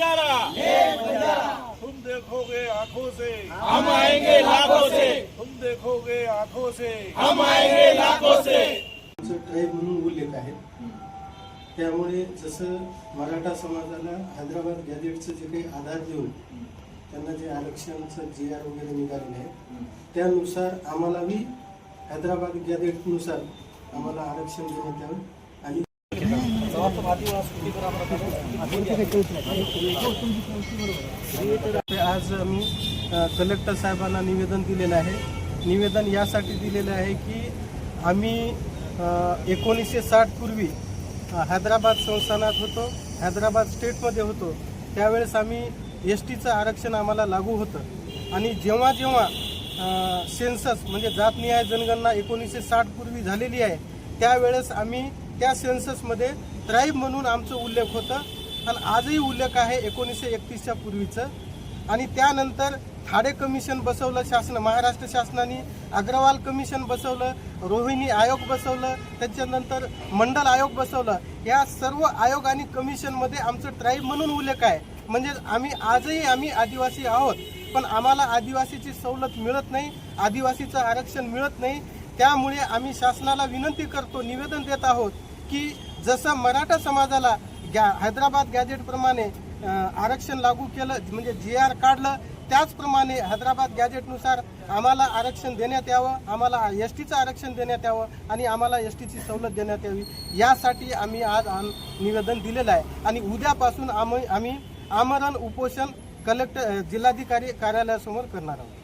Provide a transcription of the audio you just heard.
बंजारा तुम देखोगे आंखों से। हम आएंगे लाखों से। तुम देखोगे आंखों से। हम आएंगे लाखों से। ट्राईब म्हणून उल्लेख आहे. त्यामुळे जसं मराठा समाजाला हैदराबाद गॅजेटचं जे काही आधार देऊन त्यांना जे आरक्षणचं जी आर वगैरे निघालेलं आहे त्यानुसार आम्हालाही हैदराबाद गॅजेटनुसार आम्हाला आरक्षण देण्यात यावं. आज आम्ही कलेक्टर साहेबांना निवेदन दिलेलं आहे. निवेदन यासाठी दिलेलं आहे की आम्ही एकोणीसशे साठ पूर्वी हैदराबाद संस्थानात होतो हैदराबाद स्टेटमध्ये होतो. त्यावेळेस आम्ही एस टीचं आरक्षण आम्हाला लागू होतं. आणि जेव्हा जेव्हा सेन्सस म्हणजे जातनिहाय जनगणना एकोणीसशे साठ पूर्वी झालेली आहे त्यावेळेस आम्ही त्या सेन्ससमध्ये ड्राईव्ह म्हणून आमचं उल्लेख होतं. आणि आजही उल्लेख आहे एकोणीसशे एकतीसच्या पूर्वीचं. आणि त्यानंतर थाडे कमिशन बसवलं शासन महाराष्ट्र शासनाने. अग्रवाल कमिशन बसवलं रोहिणी आयोग बसवलं त्याच्यानंतर मंडल आयोग बसवलं. या सर्व आयोग आणि कमिशनमध्ये आमचं ट्राईब म्हणून उल्लेख आहे. म्हणजे आम्ही आजही आम्ही आदिवासी आहोत पण आम्हाला आदिवासीची सवलत मिळत नाही आदिवासीचं आरक्षण मिळत नाही. त्यामुळे आम्ही शासनाला विनंती करतो निवेदन देत आहोत की जसं मराठा समाजाला गॅ हैदराबाद गॅजेटप्रमाणे आरक्षण लागू केलं म्हणजे जी आर काढलं त्याचप्रमाणे हैदराबाद गॅजेटनुसार आम्हाला आरक्षण देण्यात यावं आम्हाला एस टीचं आरक्षण देण्यात यावं आणि आम्हाला एस टीची सवलत देण्यात यावी यासाठी आम्ही आज आम- निवेदन दिलेलं आहे. आणि उद्यापासून आम्ही आम्ही आमरण उपोषण कलेक्टर जिल्हाधिकारी कार्यालयासमोर करणार आहोत.